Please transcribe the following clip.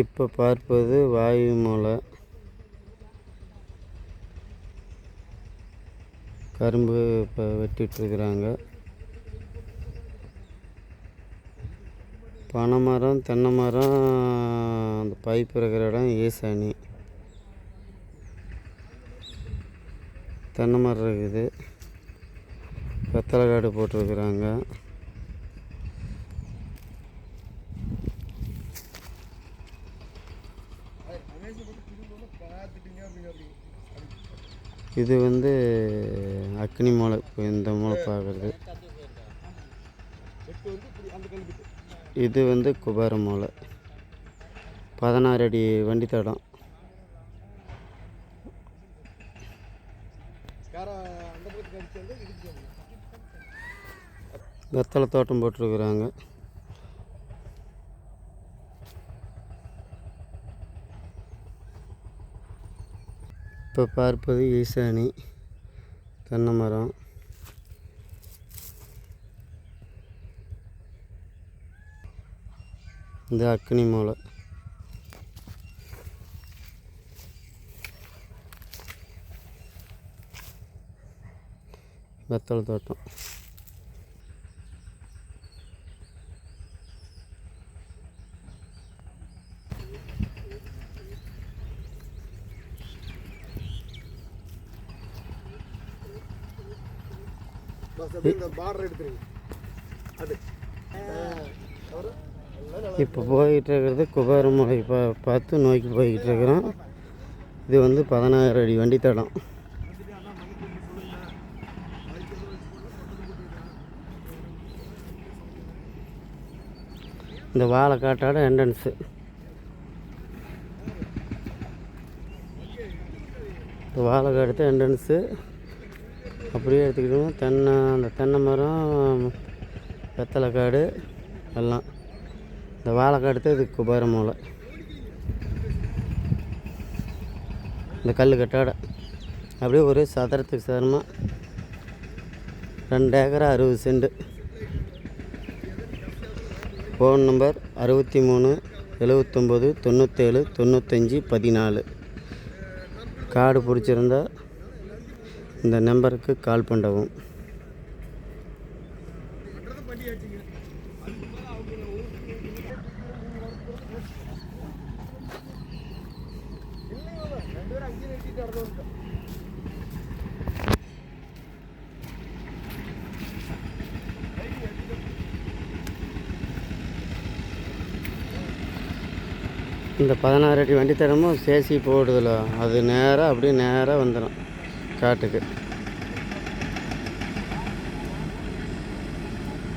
இப்போ பார்ப்பது வாயு மூலை. கரும்பு இப்போ வெட்டிகிட்ருக்குறாங்க பனை மரம் தென்னை மரம் அந்த பைப் இருக்கிற இடம் ஈசானி. தென்னை மரம் இருக்குது. வெத்தலை காடு போட்டிருக்குறாங்க. இது வந்து அக்னி மூலை இப்போ இந்த மூலை பார்க்குறது. இது வந்து குபேர மூலை பதினாறு அடி வண்டி தடம். வெத்தலை தோட்டம் போட்டிருக்கிறாங்க. இப்போ பார்ப்பது ஈசானி தென்னை மரம் இந்த அக்னி மூலை. வெத்தலை தோட்டம் பஸ் அப்படியே இந்த பார்டர் எடுத்துருங்க அது இப்போ போய்கிட்டு இருக்கிறது குபேரமலை பா பார்த்து நோக்கி போய்கிட்டு இருக்கிறோம். இது வந்து பதினாயிரம் அடி வண்டி தடம். இந்த வாழைக்காட்டோட என்ட்ரன்ஸு இந்த காட்டு என்ட்ரன்ஸு அப்படியே எடுத்துக்கிட்டோம் தென்னை அந்த தென்னை மரம் வெத்தலை காடு எல்லாம். இந்த வாழைக்காடு தான் இது குபார மூலை இந்த கல் கட்டாட அப்படியே ஒரு சதுரத்துக்கு சதுரமாக ரெண்டு ஏக்கரா அறுபது சென்ட் ஃபோன் நம்பர் அறுபத்தி மூணு எழுவத்தொம்போது தொண்ணூற்றேழு தொண்ணூத்தஞ்சு பதினாலு. காடு பிடிச்சிருந்தா இந்த நம்பருக்கு கால் பண்ணவும் இந்த பதினாறு அடி வண்டி தரமும் சேசி போடுதில்ல அது நேராக அப்படியே நேராக வந்துடும் காட்டுக்கு.